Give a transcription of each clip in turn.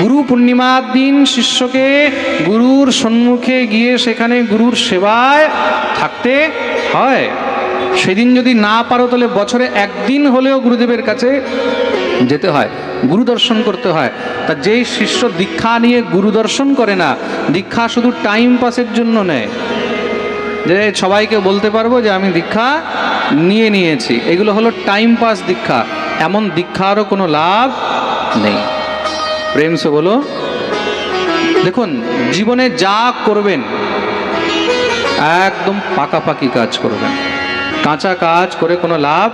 গুরু পূর্ণিমার দিন শিষ্যকে গুরুর সম্মুখে গিয়ে সেখানে গুরুর সেবায় থাকতে হয়। সেদিন যদি না পারো তাহলে বছরে একদিন হলেও গুরুদেবের কাছে যেতে হয়, গুরু দর্শন করতে হয়। তা যেই শিষ্য দীক্ষা নিয়ে গুরু দর্শন করে না, দীক্ষা শুধু টাইম পাসের জন্য নেয়। যে সবাইকে বলতে পারব যে আমি দীক্ষা নিয়ে নিয়েছি। এগুলো হলো টাইম পাস দীক্ষা। এমন দীক্ষারও কোনো লাভ নেই। প্রেম সে বলো দেখুন, জীবনে যা করবেন, একদম পাকাপাকি কাজ করবেন। কাঁচা কাজ করে কোনো লাভ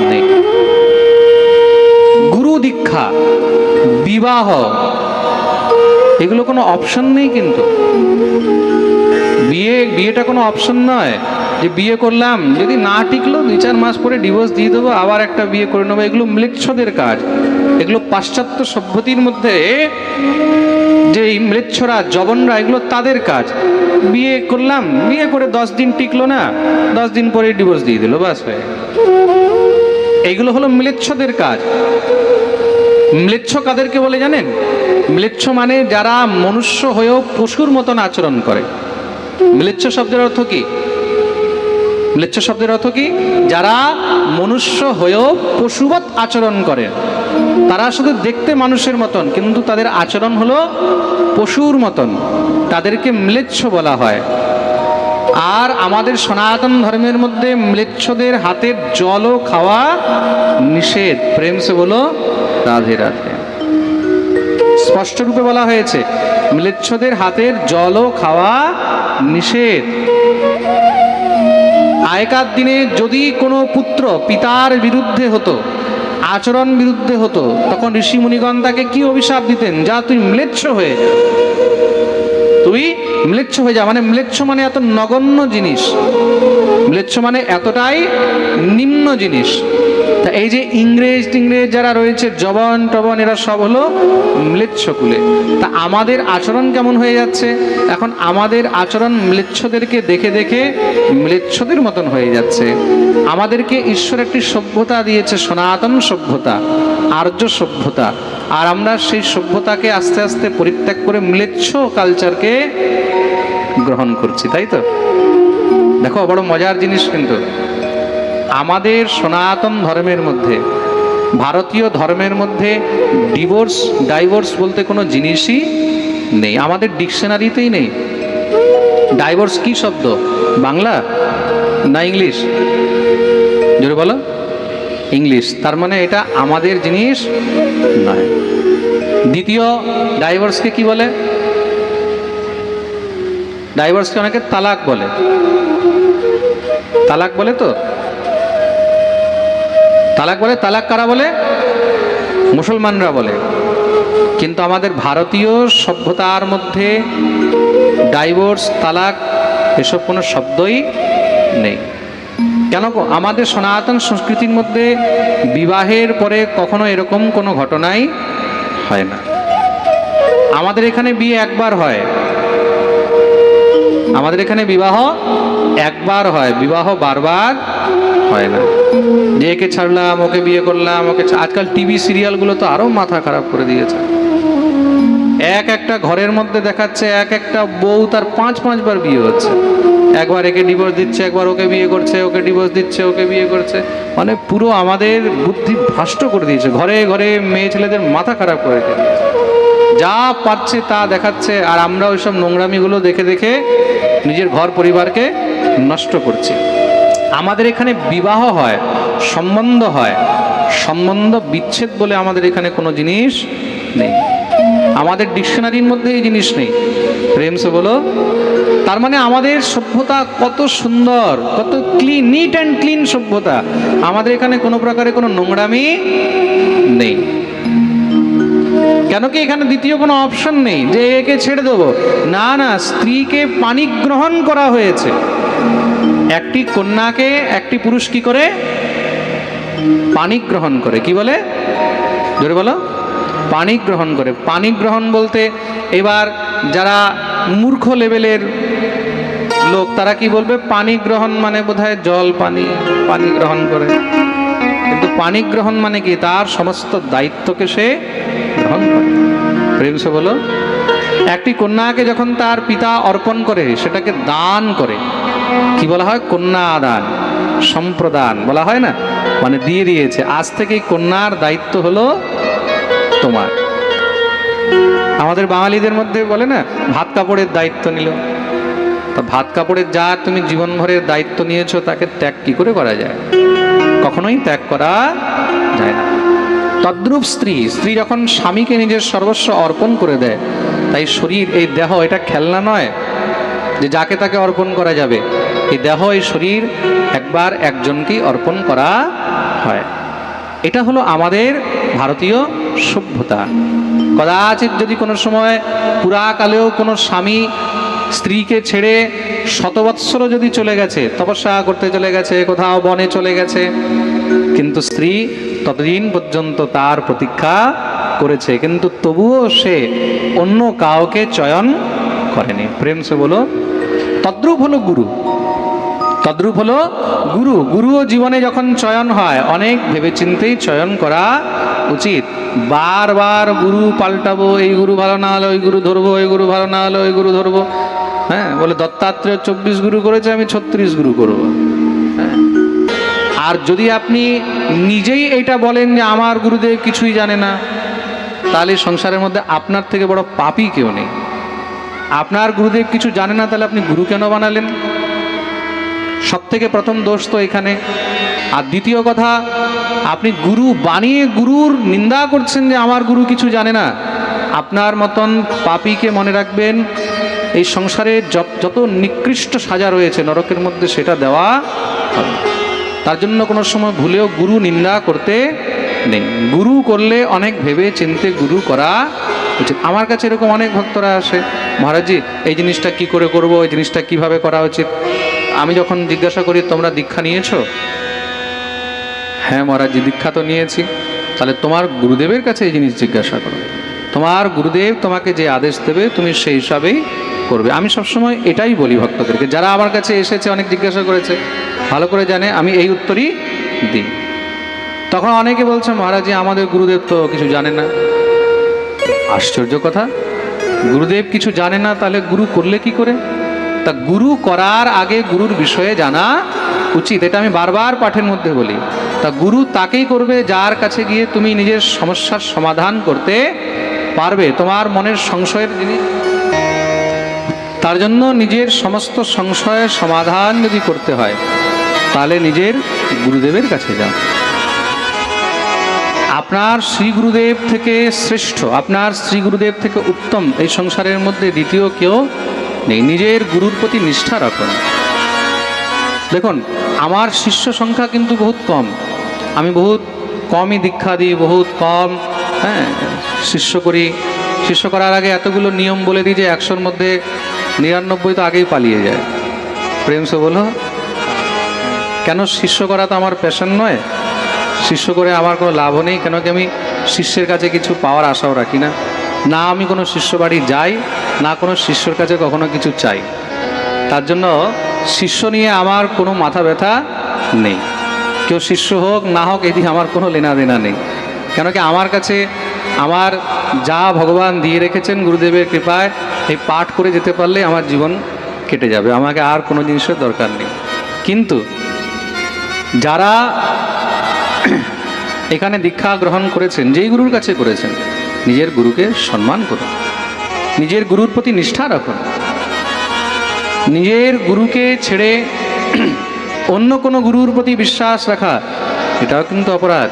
নেই। গুরু দীক্ষা, বিবাহ, এগুলো কোনো অপশন নেই কিন্তু। বিয়ে, বিয়েটা কোনো অপশন নয়। যে বিয়ে করলাম, যদি না টিকলো দুই চার মাস পরে ডিভোর্স দিয়ে দেবো, আবার একটা বিয়ে করে নেব, এগুলো ম্লেচ্ছদের কাজ। এগুলো পাশ্চাত্য সভ্যতির মধ্যে যে এই ম্লেচ্ছরা জবনরা, এগুলো তাদের কাজ। বিয়ে করলাম, বিয়ে করে দশ দিন টিকলো না, দশ দিন পরে ডিভোর্স দিয়ে দিল, বাস হয়ে গেল। এইগুলো হলো ম্লেচ্ছদের কাজ। ম্লেচ্ছ কাদেরকে বলে জানেন? ম্লেচ্ছ মানে যারা মনুষ্য হয়েও পশুর মতন আচরণ করে। ম্লেচ্ছ শব্দের অর্থ কি? ম্লেচ্ছ শব্দের অর্থ কি? যারা মনুষ্য হয়েও পশুবৎ আচরণ করে। তারা শুধু দেখতে মানুষের মতন, কিন্তু তাদের আচরণ হলো পশুর মতন। তাদেরকে ম্লেচ্ছ বলা হয়। আর আমাদের সনাতন ধর্মের মধ্যে ম্লেচ্ছদের হাতের জলও খাওয়া নিষেধ। প্রেম সে বলো, রাধে রাধে। স্পষ্ট রূপে বলা হয়েছে, ম্লেচ্ছদের হাতের জলও খাওয়া নিষেধ। আগেকার দিনে যদি কোনো পুত্র পিতার বিরুদ্ধে হতো, আচরণ বিরুদ্ধে হতো, তখন ঋষি মুনিগণ তাকে কি অভিশাপ দিতেন? যা তুই ম্লেচ্ছ হয়ে যা। তুই ম্লেচ্ছ হয়ে যা। মানে ম্লেচ্ছ মানে এত নগণ্য জিনিস। ম্লেচ্ছ মানে এতটাই নিম্ন জিনিস। এই যে ইংরেজ টিংরেজ যারা রয়েছে, জবন টবন, এরা সব হলো ম্লেচ্ছ কুলে তা আমাদের আচরণ কেমন হয়ে যাচ্ছে? এখন আমাদের আচরণ ম্লেচ্ছদেরকে দেখে দেখে ম্লেচ্ছদের মতন হয়ে যাচ্ছে। আমাদেরকে ঈশ্বর একটি সভ্যতা দিয়েছে, সনাতন সভ্যতা, আর্য সভ্যতা। আর আমরা সেই সভ্যতাকে আস্তে আস্তে পরিত্যাগ করে ম্লেচ্ছ কালচারকে গ্রহণ করছি, তাই তো? দেখো, বড় মজার জিনিস কিন্তু। আমাদের সনাতন ধর্মের মধ্যে, ভারতীয় ধর্মের মধ্যে ডিভোর্স ডাইভোর্স বলতে কোনো জিনিসই নেই। আমাদের ডিকশনারিতেই নেই। ডাইভোর্স কি শব্দ? বাংলা না ইংলিশ? জোরে বলো। ইংলিশ। তার মানে এটা আমাদের জিনিস নয়। দ্বিতীয় ডাইভোর্সকে কি বলে? ডাইভোর্সকে অনেকে তালাক বলে। তালাক বলে তো? তালাক বলে, তালাক কারা বলে? মুসলমানরা বলে। কিন্তু আমাদের ভারতীয় সভ্যতার মধ্যে ডাইভোর্স তালাক এসব কোনো শব্দই নেই। কেন আমাদের সনাতন সংস্কৃতির মধ্যে বিবাহের পরে কখনো এরকম কোনো ঘটনাই হয় না। আমাদের এখানে বিয়ে একবার হয়। আমাদের এখানে বিবাহ একবার হয়। বিবাহ বারবার হয় না। যে একে ছাড়লাম, ওকে বিয়ে করলাম, ওকে আজকাল টিভি সিরিয়ালগুলো তো আরও মাথা খারাপ করে দিয়েছে। এক একটা ঘরের মধ্যে দেখাচ্ছে, এক একটা বউ তার পাঁচ পাঁচবার বিয়ে হচ্ছে। একবার একে ডিভোর্স দিচ্ছে, একবার ওকে বিয়ে করছে, ওকে ডিভোর্স দিচ্ছে, ওকে বিয়ে করছে। মানে পুরো আমাদের বুদ্ধি ভ্রষ্ট করে দিয়েছে। ঘরে ঘরে মেয়ে ছেলেদের মাথা খারাপ করে দিয়েছে। যা পাচ্ছে তা দেখাচ্ছে, আর আমরা ওইসব নোংরামিগুলো দেখে দেখে নিজের ঘর পরিবারকে নষ্ট করছি। আমাদের এখানে বিবাহ হয়, সম্বন্ধ হয়, সম্বন্ধ বিচ্ছেদ বলে আমাদের এখানে কোনো জিনিস নেই। আমাদের ডিকশনারির মধ্যে এই জিনিস নেই। প্রেম সে বলো, তার মানে আমাদের সভ্যতা কত সুন্দর, কত ক্লিন নিট অ্যান্ড ক্লিন সভ্যতা। আমাদের এখানে কোনো প্রকারে কোনো নোংরামি নেই। কেন কি এখানে দ্বিতীয় কোনো অপশন নেই যে একে ছেড়ে দেবো? না না, স্ত্রীকে পানি গ্রহণ করা হয়েছে। একটি কন্যাকে একটি পুরুষ কি করে? পানি গ্রহণ করে। কি বলে? ধরে বলো। পানি গ্রহণ করে। পানি গ্রহণ বলতে এবার যারা মূর্খ লেভেলের লোক, তারা কি বলবে? পানি গ্রহণ মানে বোধহয় জল, পানি পানি গ্রহণ করে। কিন্তু পানি গ্রহণ মানে কি? তার সমস্ত দায়িত্বকে সে গ্রহণ করে। বলো। একটি কন্যাকে যখন তার পিতা অর্পণ করে, সেটাকে দান করে। কি বলা হয়? কন্যা দান সম্প্রদান বলা হয় না? মানে দিয়ে দিয়েছে। আজ থেকে কন্যার দায়িত্ব হলো তোমার। আমাদের বাঙালিদের মধ্যে বলে না, ভাত কাপড়ের দায়িত্ব নিল। তা ভাত কাপড়ের যা তুমি জীবনভরের দায়িত্ব নিয়েছো, তাকে ত্যাগ কি করে করা যায়? কখনোই ত্যাগ করা যায় না। তদ্রূপ স্ত্রী স্ত্রী যখন স্বামীকে নিজের সর্বস্ব অর্পণ করে দেয় তাই শরীর, এই দেহ এটা খেলনা নয় যে যাকে তাকে অর্পণ করা যাবে। এই দেহ, এই শরীর একবার একজনকেই অর্পণ করা হয়। এটা হলো আমাদের ভারতীয় সভ্যতা। কদাচিৎ যদি কোনো সময় পুরাকালেও কোনো স্বামী স্ত্রীকে ছেড়ে শতবৎসরও যদি চলে গেছে, তপস্যা করতে চলে গেছে, কোথাও বনে চলে গেছে, কিন্তু স্ত্রী ততদিন পর্যন্ত তার প্রতীক্ষা করেছে, কিন্তু তবুও সে অন্য কাউকে চয়ন করেনি। প্রেম সে বলো, তদ্রূপ হলো গুরু। তদ্রূপ হলো গুরু। গুরুও জীবনে যখন চয়ন হয়, অনেক ভেবেচিন্তেই চয়ন করা উচিত। বারবার গুরু পাল্টাবো, এই গুরু ভালো না হলো ওই গুরু ধরবো, ওই গুরু ভালো না হলো ওই গুরু ধরবো। হ্যাঁ বলে দত্তাত্রেয় চব্বিশ গুরু করেছে, আমি ছত্রিশ গুরু করব। হ্যাঁ। আর যদি আপনি নিজেই এটা বলেন যে আমার গুরুদেব কিছুই জানে না তাহলে সংসারের মধ্যে আপনার থেকে বড় পাপই কেউ নেই। আপনার গুরুদেব কিছু জানে না, তাহলে আপনি গুরু কেন বানালেন? সব থেকে প্রথম দোষ তো এখানে। আর দ্বিতীয় কথা, আপনি গুরু বানিয়ে গুরুর নিন্দা করছেন যে আমার গুরু কিছু জানে না। আপনার মতন পাপিকে মনে রাখবেন, এই সংসারে যত- যত নিকৃষ্ট সাজা রয়েছে, নরকের মধ্যে সেটা দেওয়া তার জন্য কোনো সময় ভুলেও গুরু নিন্দা করতে নেই। গুরু করলে অনেক ভেবে চিনতে গুরু করা উচিত। আমার কাছে এরকম অনেক ভক্তরা আসে, মহারাজজি, এই জিনিসটা কি করে করব? এই জিনিসটা কীভাবে করা উচিত? আমি যখন জিজ্ঞাসা করি, তোমরা দীক্ষা নিয়েছো? হ্যাঁ মহারাজজি, দীক্ষা তো নিয়েছি। তাহলে তোমার গুরুদেবের কাছে এই জিনিস জিজ্ঞাসা করো। তোমার গুরুদেব তোমাকে যে আদেশ দেবে, তুমি সেই হিসাবেই করবে। আমি সবসময় এটাই বলি ভক্তদেরকে। যারা আমার কাছে এসেছে, অনেক জিজ্ঞাসা করেছে, ভালো করে জানে, আমি এই উত্তরই দিই। তখন অনেকে বলছে, মহারাজি আমাদের গুরুদেব তো কিছু জানে না। আশ্চর্য কথা। গুরুদেব কিছু জানে না, তাহলে গুরু করলে কি করে? তা গুরু করার আগে গুরুর বিষয়ে জানা উচিত, এটা আমি বারবার পাঠের মধ্যে বলি। তা গুরু তাকেই করবে, যার কাছে গিয়ে তুমি নিজের সমস্যার সমাধান করতে পারবে, তোমার মনের সংশয়ের জিনিস। তার জন্য নিজের সমস্ত সংশয়ের সমাধান যদি করতে হয়, তাহলে নিজের গুরুদেবের কাছে যাও। আপনার শ্রী গুরুদেব থেকে শ্রেষ্ঠ, আপনার শ্রী গুরুদেব থেকে উত্তম এই সংসারের মধ্যে দ্বিতীয় কেউ নেই। নিজের গুরুর প্রতি নিষ্ঠা রাখুন। দেখুন, আমার শিষ্য সংখ্যা কিন্তু বহুত কম। আমি বহুত কমই দীক্ষা দিই, বহুত কম হ্যাঁ শিষ্য করি। শিষ্য করার আগে এতগুলো নিয়ম বলে দিই যে একশোর মধ্যে নিরানব্বই তো আগেই পালিয়ে যায়। প্রেম সে বলো কেন শিষ্য করা তো আমার প্যাশন নয়? শিষ্য করে আমার কোনো লাভও নেই, কেন কি আমি শিষ্যের কাছে কিছু পাওয়ার আশাও রাখি না। না আমি কোনো শিষ্য বাড়ি যাই, না কোনো শিষ্যর কাছে কখনো কিছু চাই। তার জন্য শিষ্য নিয়ে আমার কোনো মাথা ব্যথা নেই। কেউ শিষ্য হোক, না হোক এদিকে আমার কোনো লেনা দেনা নেই। কেন কি আমার কাছে আমার যা ভগবান দিয়ে রেখেছেন গুরুদেবের কৃপায়, এই পাঠ করে যেতে পারলে আমার জীবন কেটে যাবে। আমাকে আর কোনো জিনিসের দরকার নেই। কিন্তু যারা এখানে দীক্ষা গ্রহণ করেছেন, যেই গুরুর কাছে করেছেন, নিজের গুরুকে সম্মান করুন, নিজের গুরুর প্রতি নিষ্ঠা রাখুন। নিজের গুরুকে ছেড়ে অন্য কোনো গুরুর প্রতি বিশ্বাস রাখা, এটাও কিন্তু অপরাধ।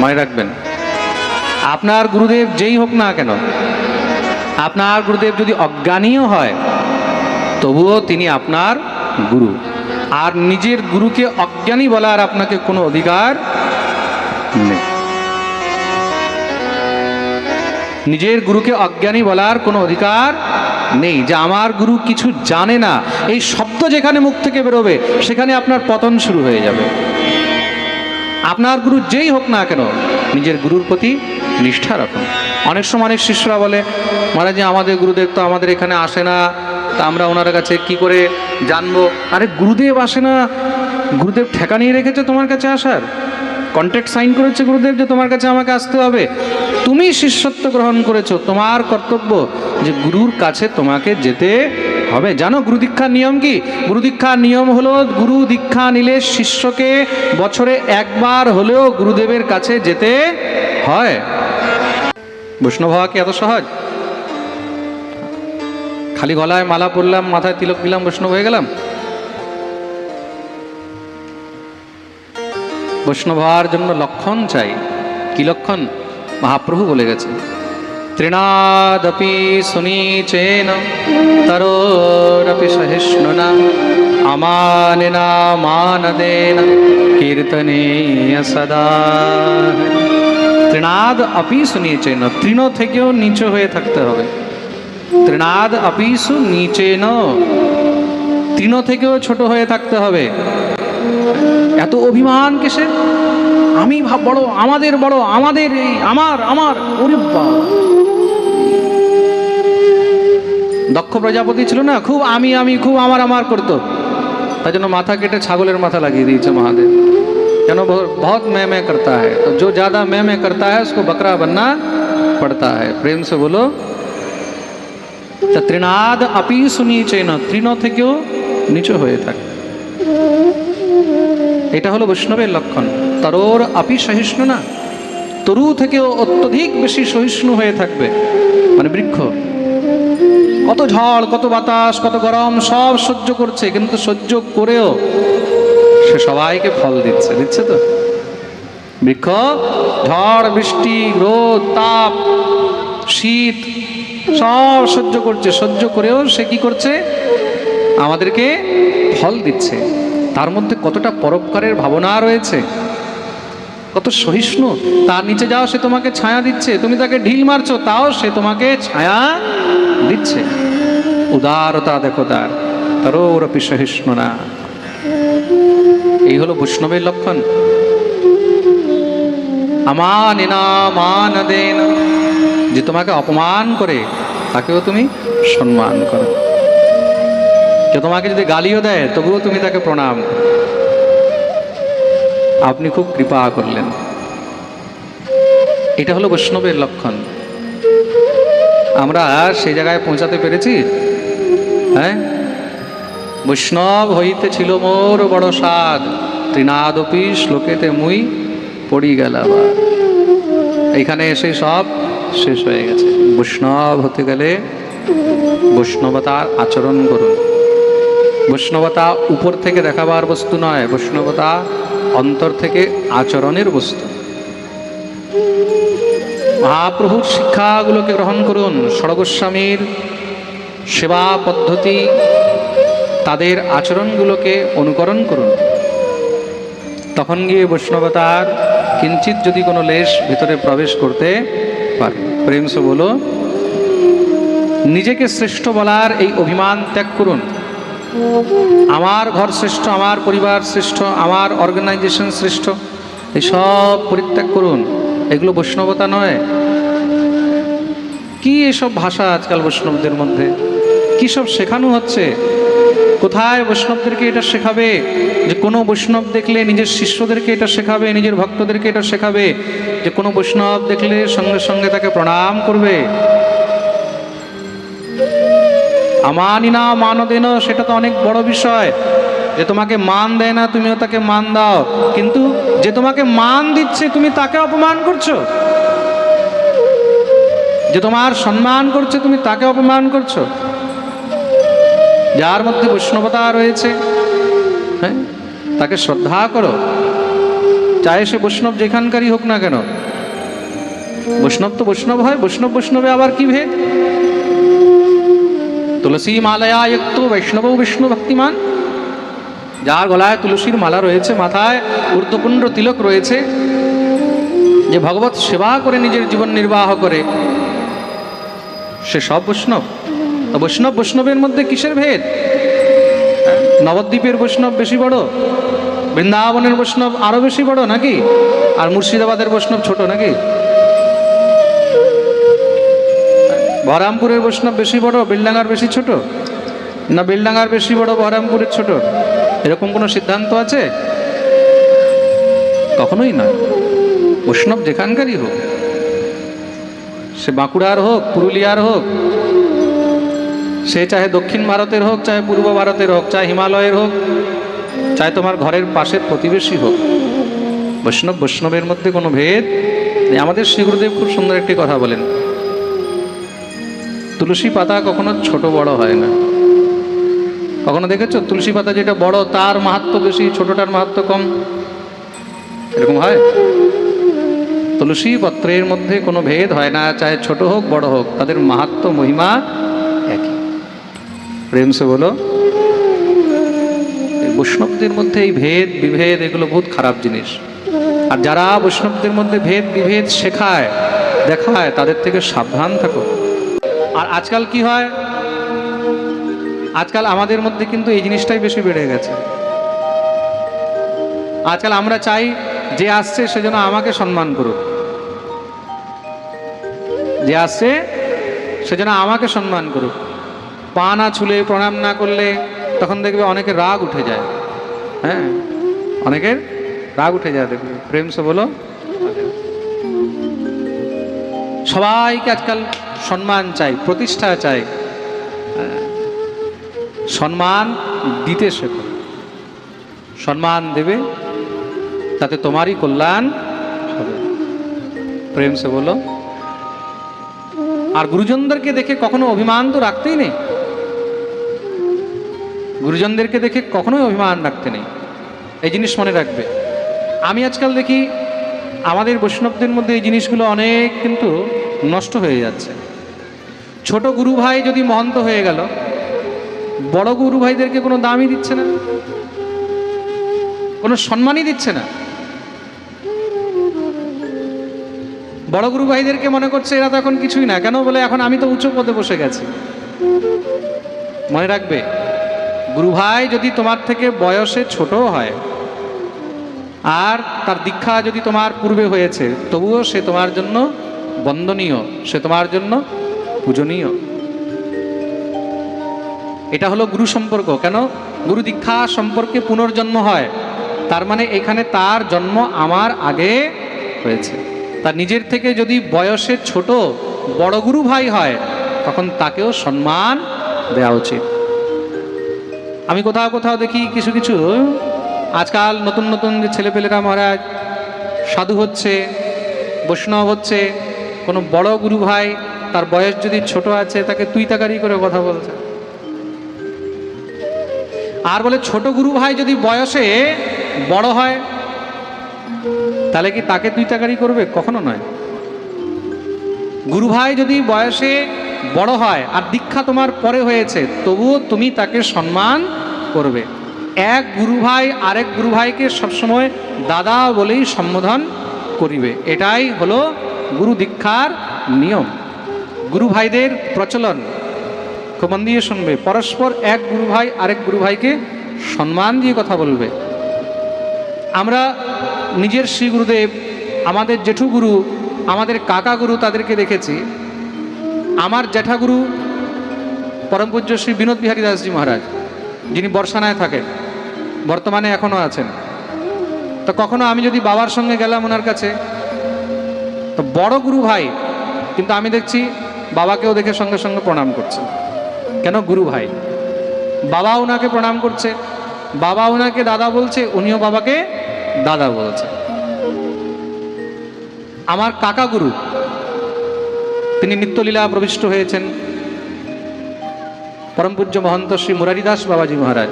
মনে রাখবেন, আপনার গুরুদেব যেই হোক না কেন, আপনার গুরুদেব যদি অজ্ঞানীয় হয়, তবুও তিনি আপনার গুরু। আর নিজের গুরুকে অজ্ঞানী বলার আপনাকে কোনো অধিকার নেই। নিজের গুরুকে অজ্ঞানী বলার কোনো অধিকার নেই। যে আমার গুরু কিছু জানে না, এই শব্দ যেখানে মুখ থেকে বেরোবে, সেখানে আপনার পতন শুরু হয়ে যাবে। আপনার গুরু যেই হোক না কেন, নিজের গুরুর প্রতি নিষ্ঠা রাখুন। অনেক সময় অনেক শিষ্যরা বলে, মহারাজ আমাদের গুরুদেব তো আমাদের এখানে আসে না। তা আমরা ওনার কাছে কি করে জানব? আরে গুরুদেব আসে না। গুরুদেব ঠেকা নিয়ে রেখেছে তোমার কাছে আসার। কন্ট্রাক্ট সাইন করেছে গুরুদেব যে তোমার কাছে আমাকে আসতে হবে। তুমি শিষ্যত্ব গ্রহণ করেছ, তোমার কর্তব্য যে গুরুর কাছে তোমাকে যেতে হবে। জানো গুরু দীক্ষার নিয়ম কি? গুরু দীক্ষার নিয়ম হলো গুরু দীক্ষা নিলে শিষ্যকে বছরে একবার হলেও গুরুদেবের কাছে যেতে হয়। বৈষ্ণব হওয়া কি এত সহজ? খালি গলায় মালা পরলাম, মাথায় তিলক দিলাম বৈষ্ণব হয়ে গেলাম। বৈষ্ণব হওয়ার জন্য লক্ষণ চাই। কি লক্ষণ? মহাপ্রভু বলে গেছে। তৃণাদপি সুনীচেন, তরোরপি সহিষ্ণুনা, আমানেনা মানদেন কীর্তনে সদা। তৃণাদ আপি সুনীচেন, তৃণ থেকেও নিচু হয়ে থাকতে হবে। তৃণাদ আপিসু নিচে ন তৃণ থেকেও ছোট হয়ে থাকতে হবে এত অভিমান কিসে আমি ভাব বড় আমাদের বড় আমাদের এই আমার আমার ওরে বাবা। দক্ষ প্রজাপতি ছিল না খুব আমি আমি খুব আমার আমার করতো তাই জন্য মাথা কেটে ছাগলের মাথা লাগিয়ে দিয়েছে মহাদেব কেন বহু- बहुत मैं मैं करता है तो जो ज़्यादा मैं मैं करता है उसको बकरा बनना पड़ता है प्रेम से बोलो তা তৃণাদ আপি সুনিচে না তৃণ থেকেও নিচু হয়ে থাকে। এটা হলো বৈষ্ণবের লক্ষণ। তরোর আপি সহিষ্ণু না, তরু থেকেও অত্যধিক বেশি সহিষ্ণু হয়ে থাকবে। মানে বৃক্ষ। কত ঝড়, কত বাতাস, কত গরম, সব সহ্য করছে, কিন্তু সহ্য করেও সে সবাইকে ফল দিচ্ছে। দিচ্ছে তো? বৃক্ষ, ঝড়, বৃষ্টি, রোদ, তাপ, শীত সব সহ্য করছে, সহ্য করেও সে কি করছে? আমাদেরকে ফল দিচ্ছে। তার মধ্যে কতটা পরোপকারের ভাবনা রয়েছে? কত সহিষ্ণু। তার নিচে যাও, সে তোমাকে ছায়া দিচ্ছে। তুমি তাকে ঢিল মারছো, তাও সে তোমাকে ছায়া দিচ্ছে। উদারতা দেখো তার। তরোরপি সহিষ্ণু না এই হলো বৈষ্ণবের লক্ষণ। আমানেনা মান যে তোমাকে অপমান করে তাকেও তুমি সম্মান করো। যে তোমাকে যদি গালিও দেয়, তবুও তুমি তাকে প্রণাম। আপনি খুব কৃপা করলেন। এটা হলো বৈষ্ণবের লক্ষণ। আমরা সেই জায়গায় পৌঁছাতে পেরেছি। হ্যাঁ? বৈষ্ণব হইতে ছিল মোর বড় সাদ তৃণাদপি শ্লোকেতে মুই পড়ি গেল আবার এইখানে এসে সব শেষ হয়ে গেছে। বৈষ্ণব হতে গেলে বৈষ্ণবতার আচরণ করুন। বৈষ্ণবতা উপর থেকে দেখাবার বস্তু নয়, বৈষ্ণবতা অন্তর থেকে আচরণের বস্তু। মহাপ্রভুর শিক্ষাগুলোকে গ্রহণ করুন। সড়গোস্বামীর সেবা পদ্ধতি, তাদের আচরণগুলোকে অনুকরণ করুন। তখন গিয়ে বৈষ্ণবতার কিঞ্চিত যদি কোনো লেশ ভিতরে প্রবেশ করতে পারে প্রেমস বলো, নিজেকে শ্রেষ্ঠ বলার এই অভিমান ত্যাগ করুন। আমার ঘর শ্রেষ্ঠ, আমার পরিবার শ্রেষ্ঠ, আমার অর্গানাইজেশন শ্রেষ্ঠ এসব পরিত্যাগ করুন। এগুলো বৈষ্ণবতা নয়। কি এসব ভাষা আজকাল বৈষ্ণবদের মধ্যে? কি সব শেখানো হচ্ছে? কোথায় বৈষ্ণবদেরকে এটা শেখাবে? যে কোনো বৈষ্ণব দেখলে নিজের শিষ্যদেরকে এটা শেখাবে, নিজের ভক্তদেরকে এটা শেখাবে। যে কোনো বৈষ্ণব দেখলে সঙ্গে সঙ্গে তাকে প্রণাম করবে। আমানি না মানো দেন সেটা তো অনেক বড় বিষয়। যে তোমাকে মান দেয় না, তুমিও তাকে মান দাও। কিন্তু যে তোমাকে মান দিচ্ছে, তুমি তাকে অপমান করছ। যে তোমার সম্মান করছে, তুমি তাকে অপমান করছ। যার মধ্যে বৈষ্ণবতা রয়েছে হ্যাঁ? তাকে শ্রদ্ধা করো। চাहे সে বৈষ্ণব যেখানকারই হোক না কেন। বৈষ্ণব তো বৈষ্ণব হয়, বৈষ্ণব বৈষ্ণবে আবার কি ভেদ? তুলসী মালায়া একটু বৈষ্ণব বিষ্ণু ভক্তিমান। যার গলায় তুলসীর মালা রয়েছে, মাথায় ঊর্ধ্বপুণ্ড তিলক রয়েছে, যে ভগবত সেবা করে নিজের জীবন নির্বাহ করে। সে সব বৈষ্ণব। বৈষ্ণব, বৈষ্ণবের মধ্যে কিসের ভেদ? হ্যাঁ? নবদ্বীপের বৈষ্ণব বেশি বড়, বৃন্দাবনের বৈষ্ণব আরও বেশি বড় নাকি? আর মুর্শিদাবাদের বৈষ্ণব ছোট নাকি? বহরামপুরের বৈষ্ণব বেশি বড়, বিলডাঙ্গার বেশি ছোট? না, বিলডাঙ্গার বেশি বড়, বহরামপুরের ছোট? এরকম কোনো সিদ্ধান্ত আছে? কখনোই নয়। বৈষ্ণব যেখানকারই হোক, সে বাঁকুড়ার হোক, পুরুলিয়ার হোক সে চাহে দক্ষিণ ভারতের হোক, চাহে পূর্ব ভারতের হোক, চাহে হিমালয়ের হোক, চাহে তোমার ঘরের পাশের প্রতিবেশী হোক। বৈষ্ণব বৈষ্ণবের মধ্যে কোনো ভেদ। আমাদের শ্রী গুরুদেব খুব সুন্দর একটি কথা বলেন। তুলসী পাতা কখনো ছোট বড় হয় না। কখনো দেখেছ? তুলসী পাতা যেটা বড়, তার মাহাত্ম বেশি, ছোটটার মাহাত্ম কম। এরকম হয়? তুলসী পত্রের মধ্যে কোনো ভেদ হয় না। চাহে ছোট হোক, বড় হোক, তাদের মাহাত্ম, মহিমা একই। প্রেম সে বলো। বৈষ্ণবদের মধ্যে এই ভেদ, বিভেদ, এগুলো বহুত খারাপ জিনিস। আর যারা বৈষ্ণবদের মধ্যে ভেদ, বিভেদ শেখায়, দেখায়, তাদের থেকে সাবধান থাকো। আর আজকাল কি হয়? আজকাল আমাদের মধ্যে কিন্তু এই জিনিসটাই বেশি বেড়ে গেছে। আজকাল আমরা চাই যে আসছে, সে যেন আমাকে সম্মান করুক। যে আসছে, সে যেন আমাকে সম্মান করুক। পা না ছুলে, প্রণাম না করলে তখন দেখবে অনেকের রাগ উঠে যায়। হ্যাঁ? অনেকের রাগ উঠে যায় দেখবে। প্রেম সে বলো সবাইকে আজকাল সম্মান চাই, প্রতিষ্ঠা চাই। হ্যাঁ। সম্মান দিতে শেখো। সম্মান দেবে, তাতে তোমারই কল্যাণ হবে। প্রেম সে বলো। আর গুরুজনদেরকে দেখে কখনো অভিমান তো রাখতেই নেই। গুরুজনদেরকে দেখে কখনোই অভিমান রাখতে নেই। এই জিনিস মনে রাখবে। আমি আজকাল দেখি আমাদের বৈষ্ণবদের মধ্যে এই জিনিসগুলো অনেক কিন্তু নষ্ট হয়ে যাচ্ছে। ছোট গুরু ভাই যদি মহন্ত হয়ে গেল, বড় গুরু ভাইদেরকে কোনো দামই দিচ্ছে না, কোনো সম্মানই দিচ্ছে না। বড় গুরু ভাইদেরকে মনে করছে এরা তো এখন কিছুই না। কেন বলে এখন আমি তো উচ্চ পদে বসে গেছি। মনে রাখবে? গুরু ভাই যদি তোমার থেকে বয়সে ছোট হয়, আর তার দীক্ষা যদি তোমার পূর্বে হয়েছে, তবুও সে তোমার জন্য বন্দনীয়, সে তোমার জন্য পূজনীয়। এটা হলো গুরু সম্পর্ক। কেন? গুরু দীক্ষা সম্পর্কে পুনর্জন্ম হয়। তার মানে এখানে তার জন্ম আমার আগে হয়েছে। তার নিজের থেকে যদি বয়সে ছোট বড় গুরু ভাই হয়, তখন তাকেও সম্মান দেওয়া উচিত। আমি কোথাও কোথাও দেখি কিছু কিছু। আজকাল নতুন নতুন যে ছেলেপেলেরা মহারাজ, সাধু হচ্ছে, বৈষ্ণব হচ্ছে, কোনো বড় গুরু ভাই, তার বয়স যদি ছোট আছে, তাকে তুই তাকারি করে কথা বলছে। আর বলে ছোট গুরু ভাই যদি বয়সে বড় হয়, তাহলে কি তাকে তুই তাকারি করবে? কখনো নয়। গুরু ভাই যদি বয়সে বড় হয়, আর দীক্ষা তোমার পরে হয়েছে, তবুও তুমি তাকে সম্মান করবে। এক গুরু ভাই আরেক গুরু ভাইকে সবসময় দাদা বলেই সম্বোধন করিবে। এটাই হলো গুরু দীক্ষার নিয়ম। গুরু ভাইদের প্রচলন। খুব মন দিয়ে শুনবে, পরস্পর এক গুরু ভাই আরেক গুরু ভাইকে সম্মান দিয়ে কথা বলবে। আমরা নিজের শ্রী গুরুদেব, আমাদের জেঠু গুরু, আমাদের কাকা গুরু তাদেরকে দেখেছি। আমার জ্যাঠাগুরু পরম পূজ্য শ্রী বিনোদ বিহারী দাসজি মহারাজ। যিনি বর্ষানায় থাকেন, বর্তমানে এখনও আছেন। তো কখনো আমি যদি বাবার সঙ্গে গেলাম ওনার কাছে, তো বড় গুরু ভাই, কিন্তু আমি দেখছি বাবাকেও দেখে সঙ্গে সঙ্গে প্রণাম করছে। কেন গুরু ভাই? বাবা ওনাকে প্রণাম করছে, বাবা ওনাকে দাদা বলছে, উনিও বাবাকে দাদা বলছে। আমার কাকা গুরু, তিনি নিত্যলীলা প্রবিষ্ট হয়েছেন পরম পূজ্য মহন্ত শ্রী মুরারিদাস বাবাজি মহারাজ।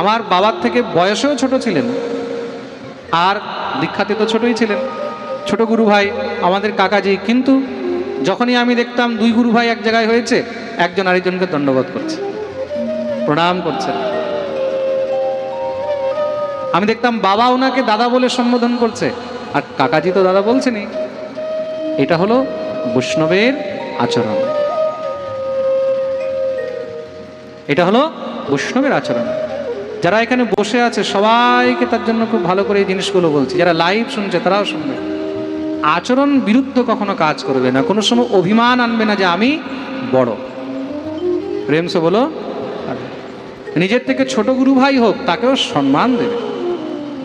আমার বাবার থেকে বয়সেও ছোট ছিলেন, আর দীক্ষাতে তো ছোটই ছিলেন। ছোট গুরু ভাই আমাদের কাকাজি, কিন্তু যখনই আমি দেখতাম দুই গুরু ভাই এক জায়গায় হয়েছে, একজন আরেকজনকে দণ্ডবোধ করছে, প্রণাম করছে। আমি দেখতাম বাবা ওনাকে দাদা বলে সম্বোধন করছে, আর কাকাজি তো দাদা বলছেনই। এটা হলো বৈষ্ণবের আচরণ। এটা হলো বৈষ্ণবের আচরণ। যারা এখানে বসে আছে, সবাইকে তার জন্য খুব ভালো করে এই জিনিসগুলো বলছি। যারা লাইভ শুনছে, তারাও শুনবে। আচরণ বিরুদ্ধ কখনো কাজ করবে না। কোনো সময় অভিমান আনবে না যে আমি বড়। প্রেম সে বলো, নিজের থেকে ছোট গুরু ভাই হোক, তাকেও সম্মান দেবে।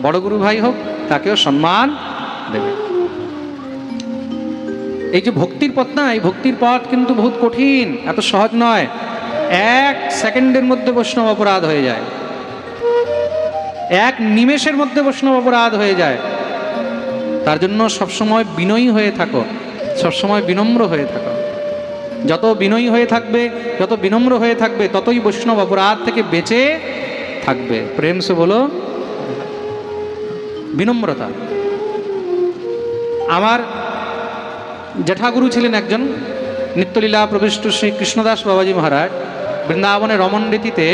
বড় গুরু ভাই হোক, তাকেও সম্মান দেবে। এই যে ভক্তির পথ না, এই ভক্তির পথ কিন্তু বহুত কঠিন, এত সহজ নয়। এক সেকেন্ডের মধ্যে বৈষ্ণব অপরাধ হয়ে যায়। এক নিমেষের মধ্যে বৈষ্ণব অপরাধ হয়ে যায়। তার জন্য সবসময় বিনয়ী হয়ে থাকো, সবসময় বিনম্র হয়ে থাকো। যত বিনয়ী হয়ে থাকবে, যত বিনম্র হয়ে থাকবে, ততই বৈষ্ণব অপরাধ থেকে বেঁচে থাকবে। প্রেম সে বলো, বিনম্রতা। আমার জেঠাগুরু ছিলেন একজন নিত্যলীলা প্রবিষ্ট শ্রী কৃষ্ণদাস বাবাজি মহারাজ। বৃন্দাবনের রমণ রীতিতে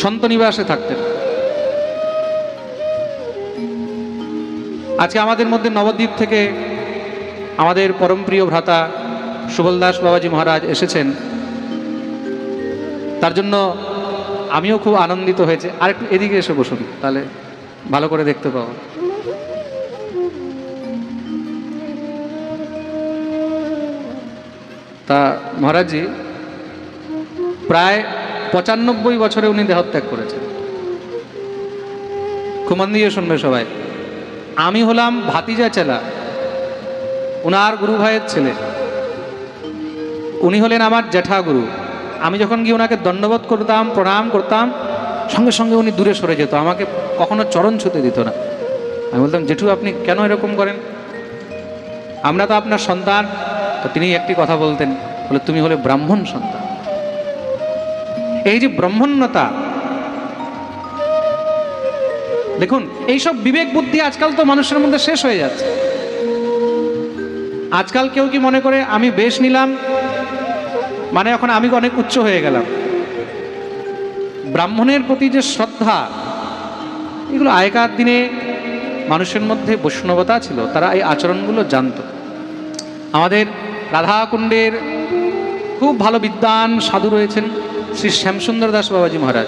সন্ত নিবাসে থাকতেন। আজকে আমাদের মধ্যে নবদ্বীপ থেকে আমাদের পরমপ্রিয় ভ্রাতা সুবলদাস বাবাজি মহারাজ এসেছেন। তার জন্য আমিও খুব আনন্দিত হয়েছে। আর একটু এদিকে এসে বসুন, তাহলে ভালো করে দেখতে পাবো। তা মহারাজজি প্রায় পঁচানব্বই বছরে উনি দেহত্যাগ করেছেন। খুব মন দিয়ে শুনবে সবাই। আমি হলাম ভাতিজা চেলা, উনার গুরু ভাইয়ের ছেলে। উনি হলেন আমার জ্যাঠা গুরু। আমি যখন গিয়ে ওনাকে দণ্ডবোধ করতাম, প্রণাম করতাম, সঙ্গে সঙ্গে উনি দূরে সরে যেত, আমাকে কখনো চরণ ছুতে দিত না। আমি বলতাম, জেঠু, আপনি কেন এরকম করেন? আমরা তো আপনার সন্তান। তো তিনি একটি কথা বলতেন, বলে, তুমি হলে ব্রাহ্মণ সন্তান। এই যে ব্রাহ্মণ্যতা, দেখুন, এইসব বিবেক বুদ্ধি আজকাল তো মানুষের মধ্যে শেষ হয়ে যাচ্ছে। আজকাল কেউ কি মনে করে, আমি বেশ নিলাম মানে এখন আমি অনেক উচ্চ হয়ে গেলাম। ব্রাহ্মণের প্রতি যে শ্রদ্ধা, এগুলো আগেকার দিনে মানুষের মধ্যে বৈষ্ণবতা ছিল, তারা এই আচরণগুলো জানতো। আমাদের রাধাকুণ্ডের খুব ভালো বিদ্বান সাধু রয়েছেন। শ্রী শ্যামসুন্দর দাস বাবাজি মহারাজ।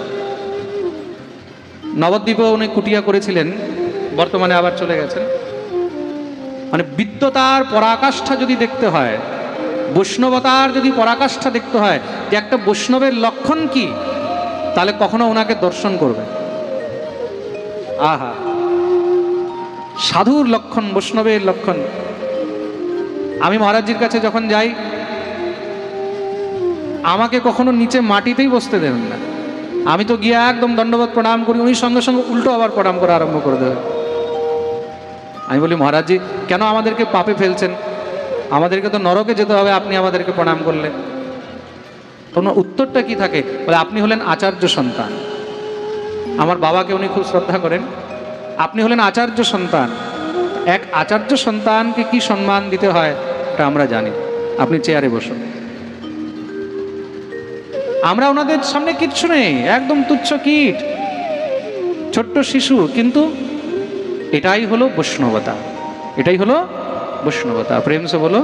নবদ্বীপে উনি কুটিয়া করেছিলেন, বর্তমানে আবার চলে গেছেন। মানে বিদ্যতার পরাকাষ্ঠা যদি দেখতে হয়, বৈষ্ণবতার যদি পরাকাষ্ঠা দেখতে হয়, যে একটা বৈষ্ণবের লক্ষণ কি, তাহলে কখনো ওনাকে দর্শন করবে। আহা! সাধুর লক্ষণ, বৈষ্ণবের লক্ষণ। আমি মহারাজজির কাছে যখন যাই আমাকে কখনো নিচে মাটিতেই বসতে দেবেন না। আমি তো গিয়ে একদম দণ্ডবোধ প্রণাম করি, উনি সঙ্গে সঙ্গে উল্টো আবার প্রণাম করা আরম্ভ করে দেবেন। আমি বলি, মহারাজজি, কেন আমাদেরকে পাপে ফেলছেন? আমাদেরকে তো নরকে যেতে হবে, আপনি আমাদেরকে প্রণাম করলে তোমার উত্তরটা কি থাকে? বলে, আপনি হলেন আচার্য সন্তান। আমার বাবাকে উনি খুব শ্রদ্ধা করেন। আপনি হলেন আচার্য সন্তান। এক আচার্য সন্তানকে কি সম্মান দিতে হয় এটা আমরা জানি। আপনি চেয়ারে বসুন। আমরা ওনাদের সামনে কিচ্ছু নেই, একদম তুচ্ছ কীট। ছোট্ট শিশু, কিন্তু এটাই হলো বৈষ্ণবতা। এটাই হলো বৈষ্ণবতা। প্রেম সে বলো